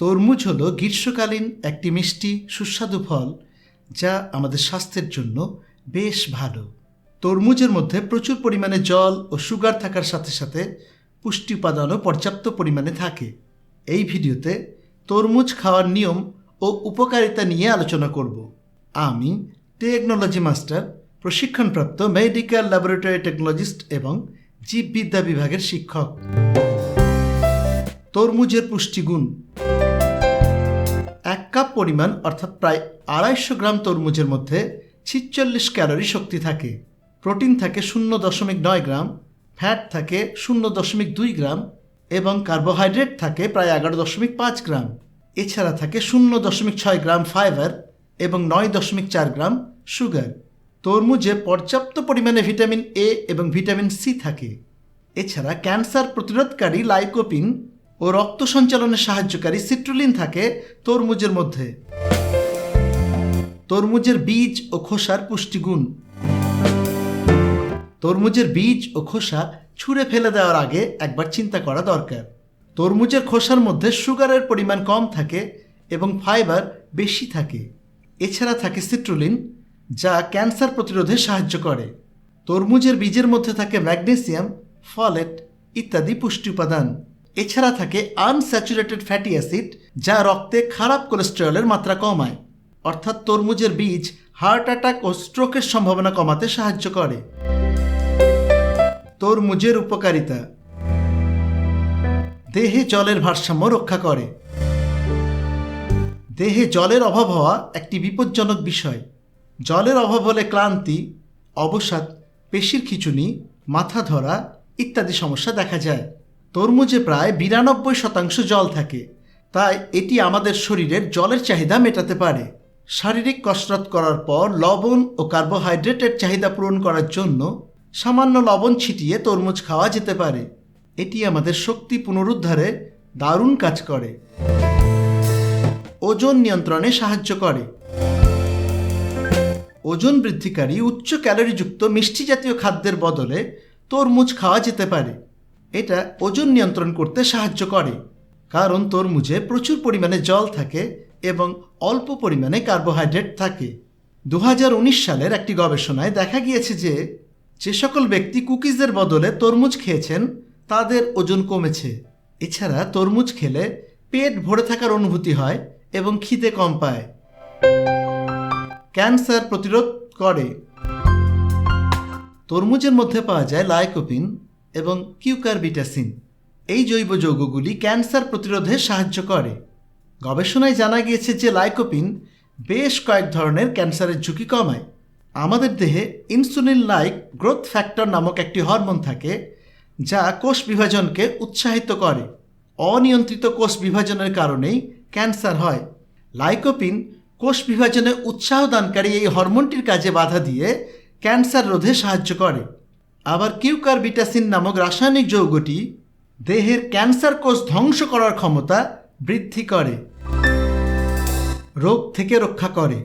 তরমুজ হলো গ্রীষ্মকালীন একটি মিষ্টি সুস্বাদু ফল যা আমাদের স্বাস্থ্যের জন্য বেশ ভালো। তরমুজের মধ্যে প্রচুর পরিমাণে জল ও সুগার থাকার সাথে সাথে পুষ্টি উপাদানও পর্যাপ্ত পরিমাণে থাকে। এই ভিডিওতে তরমুজ খাওয়ার নিয়ম ও উপকারিতা নিয়ে আলোচনা করব। আমি টেকনোলজি মাস্টার প্রশিক্ষণপ্রাপ্ত মেডিকেল ল্যাবরেটরি টেকনোলজিস্ট এবং জীববিদ্যা বিভাগের শিক্ষক। তরমুজের পুষ্টিগুণ কাপ পরিমাণ, অর্থাৎ প্রায় আড়াইশো গ্রাম তরমুজের মধ্যে ছিচল্লিশ ক্যালোরি শক্তি থাকে। প্রোটিন থাকে শূন্য দশমিক নয় গ্রাম, ফ্যাট থাকে শূন্য দশমিক দুই গ্রাম এবং কার্বোহাইড্রেট থাকে প্রায় এগারো দশমিক পাঁচ গ্রাম। এছাড়া থাকে শূন্য দশমিক ছয় গ্রাম ফাইবার এবং নয় দশমিক চার গ্রাম সুগার। তরমুজে পর্যাপ্ত পরিমাণে ভিটামিন এ এবং ভিটামিন সি থাকে। এছাড়া ক্যান্সার প্রতিরোধকারী লাইকোপিন ও রক্ত সঞ্চালনে সাহায্যকারী সিট্রুলিন থাকে তরমুজের মধ্যে। তরমুজের বীজ ও খোসার পুষ্টিগুণ। তরমুজের বীজ ও খোসা ছুঁড়ে ফেলে দেওয়ার আগে একবার চিন্তা করা দরকার। তরমুজের খোসার মধ্যে সুগারের পরিমাণ কম থাকে এবং ফাইবার বেশি থাকে। এছাড়া থাকে সিট্রুলিন, যা ক্যান্সার প্রতিরোধে সাহায্য করে। তরমুজের বীজের মধ্যে থাকে ম্যাগনেসিয়াম, ফলেট ইত্যাদি পুষ্টি উপাদান। এছাড়া থাকে আনস্যাচুরেটেড ফ্যাটি অ্যাসিড যা রক্তে খারাপ কোলেস্টেরলের মাত্রা কমায়। অর্থাৎ তরমুজের বীজ হার্ট অ্যাটাক ও স্ট্রোকের সম্ভাবনা কমাতে সাহায্য করে। তরমুজের উপকারিতা। দেহে জলের ভারসাম্য রক্ষা করে। দেহে জলের অভাব হওয়া একটি বিপজ্জনক বিষয়। জলের অভাব হলে ক্লান্তি, অবসাদ, পেশির খিচুনি, মাথা ধরা ইত্যাদি সমস্যা দেখা যায়। তরমুজে প্রায় বিরানব্বই শতাংশ জল থাকে। তাই এটি আমাদের শরীরের জলের চাহিদা মেটাতে পারে। শারীরিক কসরত করার পর লবণ ও কার্বোহাইড্রেটের চাহিদা পূরণ করার জন্য সামান্য লবণ ছিটিয়ে তরমুজ খাওয়া যেতে পারে। এটি আমাদের শক্তি পুনরুদ্ধারে দারুণ কাজ করে। ওজন নিয়ন্ত্রণে সাহায্য করে। ওজন বৃদ্ধিকারী উচ্চ ক্যালোরিযুক্ত মিষ্টি জাতীয় খাদ্যের বদলে তরমুজ খাওয়া যেতে পারে। এটা ওজন নিয়ন্ত্রণ করতে সাহায্য করে, কারণ তরমুজে প্রচুর পরিমাণে জল থাকে এবং অল্প পরিমাণে কার্বোহাইড্রেট থাকে। দু হাজার উনিশ সালের একটি গবেষণায় দেখা গিয়েছে যে যে সকল ব্যক্তি কুকিজের বদলে তরমুজ খেয়েছেন, তাদের ওজন কমেছে। এছাড়া তরমুজ খেলে পেট ভরে থাকার অনুভূতি হয় এবং খিদে কম পায়। ক্যান্সার প্রতিরোধ করে। তরমুজের মধ্যে পাওয়া যায় লাইকোপিন এবং কিউকারবিটাসিন। এই জৈব যৌগগুলি ক্যান্সার প্রতিরোধে সাহায্য করে। গবেষণায় জানা গিয়েছে যে লাইকোপিন বেশ কয়েক ধরনের ক্যান্সারের ঝুঁকি কমায়। আমাদের দেহে ইনসুলিন লাইক গ্রোথ ফ্যাক্টর নামক একটি হরমোন থাকে, যা কোষ বিভাজনকে উৎসাহিত করে। অনিয়ন্ত্রিত কোষ বিভাজনের কারণেই ক্যান্সার হয়। লাইকোপিন কোষ বিভাজনে উৎসাহ দানকারী এই হরমোনটির কাজে বাধা দিয়ে ক্যান্সার রোধে সাহায্য করে। আবার কিউকারবিটাসিন নামক রাসায়নিক যৌগটি দেহের ক্যান্সার কোষ ধ্বংস করার ক্ষমতা বৃদ্ধি করে, রোগ থেকে রক্ষা করে।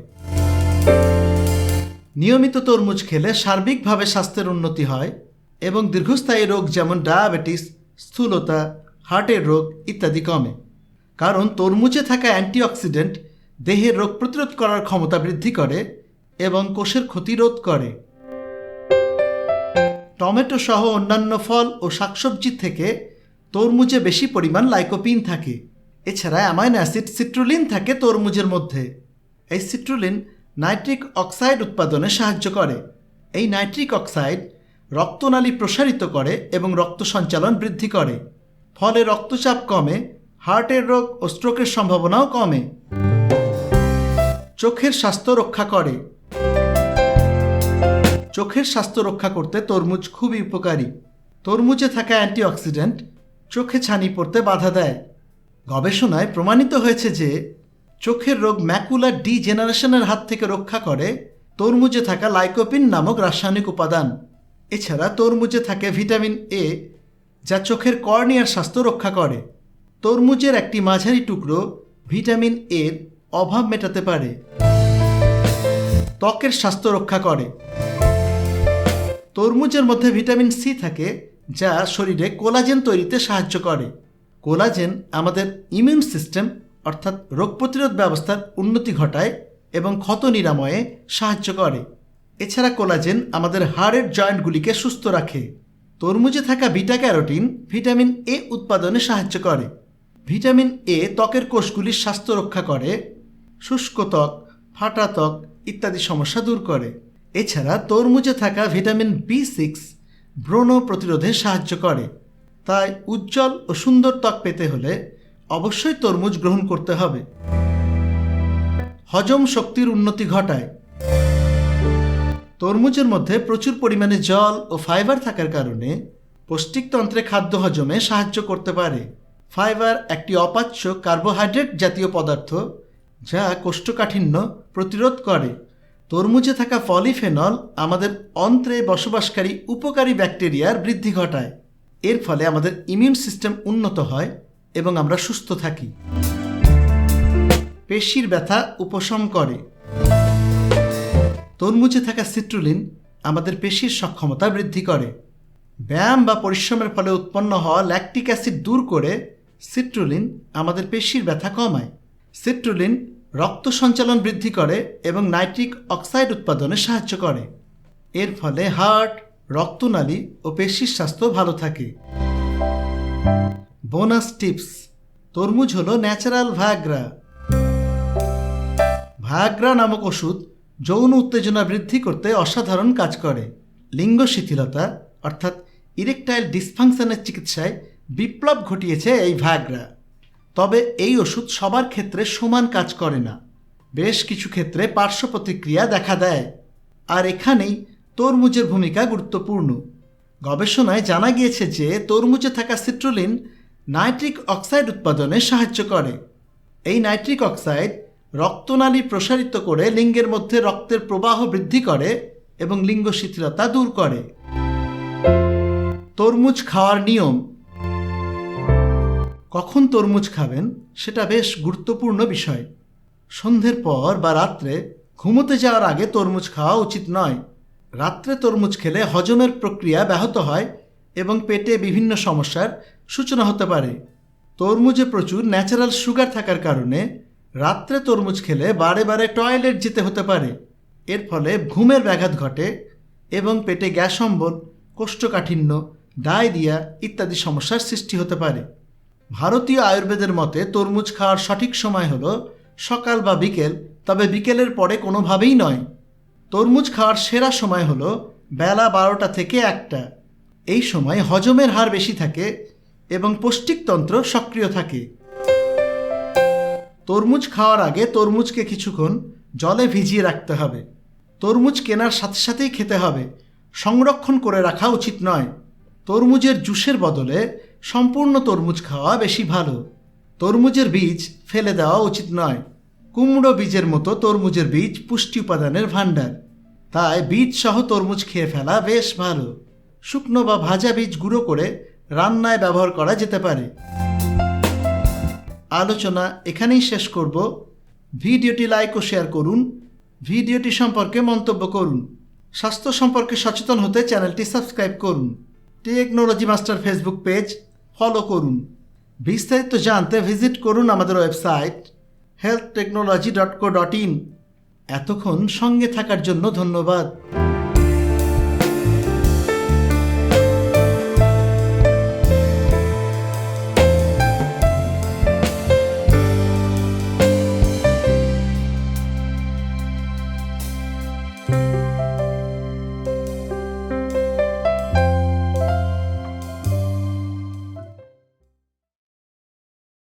নিয়মিত তরমুজ খেলে সার্বিকভাবে স্বাস্থ্যের উন্নতি হয় এবং দীর্ঘস্থায়ী রোগ যেমন ডায়াবেটিস, স্থূলতা, হার্টের রোগ ইত্যাদি কমে। কারণ তরমুজে থাকা অ্যান্টিঅক্সিডেন্ট দেহের রোগ প্রতিরোধ করার ক্ষমতা বৃদ্ধি করে এবং কোষের ক্ষতি রোধ করে। টমেটো সহ অন্যান্য ফল ও শাকসবজি থেকে তরমুজে বেশি পরিমাণ লাইকোপিন থাকে। এছাড়া অ্যামাইনো অ্যাসিড, সিট্রুলিন থাকে তরমুজের মধ্যে। এই সিট্রুলিন নাইট্রিক অক্সাইড উৎপাদনে সাহায্য করে। এই নাইট্রিক অক্সাইড রক্তনালী প্রসারিত করে এবং রক্ত সঞ্চালন বৃদ্ধি করে। ফলে রক্তচাপ কমে, হার্টের রোগ ও স্ট্রোকের সম্ভাবনাও কমে। চোখের স্বাস্থ্য রক্ষা করে। চোখের স্বাস্থ্য রক্ষা করতে তরমুজ খুবই উপকারী। তরমুজে থাকা অ্যান্টিঅক্সিডেন্ট চোখে ছানি পড়তে বাধা দেয়। গবেষণায় প্রমাণিত হয়েছে যে চোখের রোগ ম্যাকুলার ডি জেনারেশনের হাত থেকে রক্ষা করে তরমুজে থাকা লাইকোপিন নামক রাসায়নিক উপাদান। এছাড়া তরমুজে থাকে ভিটামিন এ, যা চোখের কর্নিয়ার স্বাস্থ্য রক্ষা করে। তরমুজের একটি মাঝারি টুকরো ভিটামিন এর অভাব মেটাতে পারে। ত্বকের স্বাস্থ্য রক্ষা করে। তরমুজের মধ্যে ভিটামিন সি থাকে, যা শরীরে কোলাজেন তৈরিতে সাহায্য করে। কোলাজেন আমাদের ইমিউন সিস্টেম, অর্থাৎ রোগ প্রতিরোধ ব্যবস্থার উন্নতি ঘটায় এবং ক্ষত নিরাময়ে সাহায্য করে। এছাড়া কোলাজেন আমাদের হাড়ের জয়েন্টগুলিকে সুস্থ রাখে। তরমুজে থাকা বিটা ক্যারোটিন ভিটামিন এ উৎপাদনে সাহায্য করে। ভিটামিন এ ত্বকের কোষগুলির স্বাস্থ্য রক্ষা করে, শুষ্ক ত্বক, ফাটা ত্বক ইত্যাদি সমস্যা দূর করে। এছাড়া তরমুজে থাকা ভিটামিন বি সিক্স ব্রণ প্রতিরোধে সাহায্য করে। তাই উজ্জ্বল ও সুন্দর ত্বক পেতে হলে অবশ্যই তরমুজ গ্রহণ করতে হবে। হজম শক্তির উন্নতি ঘটায়। তরমুজের মধ্যে প্রচুর পরিমাণে জল ও ফাইবার থাকার কারণে পৌষ্টিকতন্ত্রে খাদ্য হজমে সাহায্য করতে পারে। ফাইবার একটি অপাচ্য কার্বোহাইড্রেট জাতীয় পদার্থ যা কোষ্ঠকাঠিন্য প্রতিরোধ করে। তরমুজে থাকা পলিফেনল আমাদের অন্ত্রে বসবাসকারী উপকারী ব্যাকটেরিয়ার বৃদ্ধি ঘটায়। এর ফলে আমাদের ইমিউন সিস্টেম উন্নত হয় এবং আমরা সুস্থ থাকি। পেশির ব্যথা উপশম করে। তরমুজে থাকা সিট্রুলিন আমাদের পেশির সক্ষমতা বৃদ্ধি করে। ব্যায়াম বা পরিশ্রমের ফলে উৎপন্ন হওয়া ল্যাকটিক অ্যাসিড দূর করে সিট্রুলিন আমাদের পেশির ব্যথা কমায়। সিট্রুলিন রক্ত সঞ্চালন বৃদ্ধি করে এবং নাইট্রিক অক্সাইড উৎপাদনে সাহায্য করে। এর ফলে হার্ট, রক্তনালী ও পেশির স্বাস্থ্য ভালো থাকে। বোনাস টিপস, তরমুজ হলো ন্যাচারাল ভাগ্রা ভাগ্রা নামক ওষুধ যৌন উত্তেজনা বৃদ্ধি করতে অসাধারণ কাজ করে। লিঙ্গ শিথিলতা, অর্থাৎ ইরেকটাইল ডিসফাংশনের চিকিৎসায় বিপ্লব ঘটিয়েছে এই ভাগ্রা তবে এই ওষুধ সবার ক্ষেত্রে সমান কাজ করে না। বেশ কিছু ক্ষেত্রে পার্শ্ব প্রতিক্রিয়া দেখা দেয়। আর এখানেই তরমুজের ভূমিকা গুরুত্বপূর্ণ। গবেষণায় জানা গিয়েছে যে তরমুজে থাকা সিট্রোলিন নাইট্রিক অক্সাইড উৎপাদনে সাহায্য করে। এই নাইট্রিক অক্সাইড রক্তনালী প্রসারিত করে লিঙ্গের মধ্যে রক্তের প্রবাহ বৃদ্ধি করে এবং লিঙ্গ শিথিলতা দূর করে। তরমুজ খাওয়ার নিয়ম কখন তরমুজ খাবেন সেটা বেশ গুরুত্বপূর্ণ বিষয়। সন্ধ্যের পর বা রাত্রে ঘুমোতে যাওয়ার আগে তরমুজ খাওয়া উচিত নয়। রাত্রে তরমুজ খেলে হজমের প্রক্রিয়া ব্যাহত হয় এবং পেটে বিভিন্ন সমস্যার সূচনা হতে পারে। তরমুজে প্রচুর ন্যাচারাল সুগার থাকার কারণে রাত্রে তরমুজ খেলে বারে বারে টয়লেট যেতে হতে পারে। এর ফলে ঘুমের ব্যাঘাত ঘটে এবং পেটে গ্যাস অম্বল, কোষ্ঠকাঠিন্য, ডায়রিয়া ইত্যাদি সমস্যার সৃষ্টি হতে পারে। ভারতীয় আয়ুর্বেদের মতে, তরমুজ খাওয়ার সঠিক সময় হলো সকাল বা বিকেল, তবে বিকেলের পরে কোনোভাবেই নয়। তরমুজ খাওয়ার সেরা সময় হলো বেলা বারোটা থেকে একটা। এই সময় হজমের হার বেশি থাকে এবং পৌষ্টিকতন্ত্র সক্রিয় থাকে। তরমুজ খাওয়ার আগে তরমুজকে কিছুক্ষণ জলে ভিজিয়ে রাখতে হবে। তরমুজ কেনার সাথে সাথেই খেতে হবে। সংরক্ষণ করে রাখা উচিত নয়। তরমুজের জুসের বদলে সম্পূর্ণ তরমুজ খাওয়া বেশি ভালো। তরমুজের বীজ ফেলে দেওয়া উচিত নয়। কুমড়ো বীজের মতো তরমুজের বীজ পুষ্টি উপাদানের ভাণ্ডার। তাই বীজ সহ তরমুজ খেয়ে ফেলা বেশ ভালো। শুকনো বা ভাজা বীজ গুঁড়ো করে রান্নায় ব্যবহার করা যেতে পারে। আলোচনা এখানেই শেষ করব। ভিডিওটি লাইক ও শেয়ার করুন। ভিডিওটি সম্পর্কে মন্তব্য করুন। স্বাস্থ্য সম্পর্কে সচেতন হতে চ্যানেলটি সাবস্ক্রাইব করুন। Technology Master Facebook page follow করুন। বিস্তারিত জানতে ভিজিট করুন আমাদের website health technology dot co dot in এতক্ষণ সঙ্গে থাকার জন্য ধন্যবাদ।